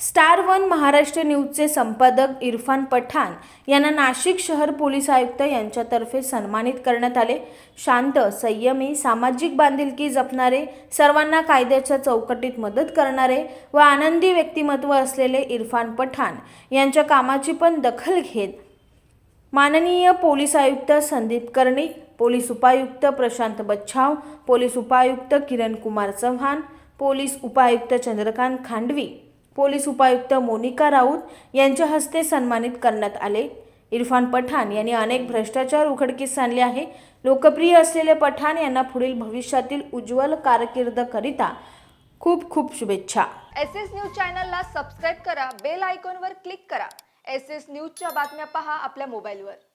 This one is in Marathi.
स्टार वन महाराष्ट्र न्यूजचे संपादक इरफान पठाण यांना नाशिक शहर पोलीस आयुक्त यांच्यातर्फे सन्मानित करण्यात आले. शांत संयमी सामाजिक बांधिलकी जपणारे सर्वांना कायद्याच्या चौकटीत मदत करणारे व आनंदी व्यक्तिमत्व असलेले इरफान पठाण यांच्या कामाची पण दखल घेत माननीय पोलीस आयुक्त संदीप कर्णिक पोलीस उपायुक्त प्रशांत बच्छाव पोलीस उपायुक्त किरण कुमार चव्हाण पोलीस उपायुक्त चंद्रकांत खांडवी पोलीस उपायुक्त मोनिका राऊत यांच्या हस्ते सन्मानित करण्यात आले. इरफान पठाण यांनी अनेक भ्रष्टाचार उघडकीस आणले आहे. लोकप्रिय असलेले पठाण यांना पुढील भविष्यातील उज्ज्वल कारकीर्दकरिता खूप खूप शुभेच्छा. एस एस न्यूज चॅनलला सबस्क्राईब करा बेल आयकॉनवर क्लिक करा. एस एस न्यूजच्या बातम्या पहा आपल्या मोबाईलवर.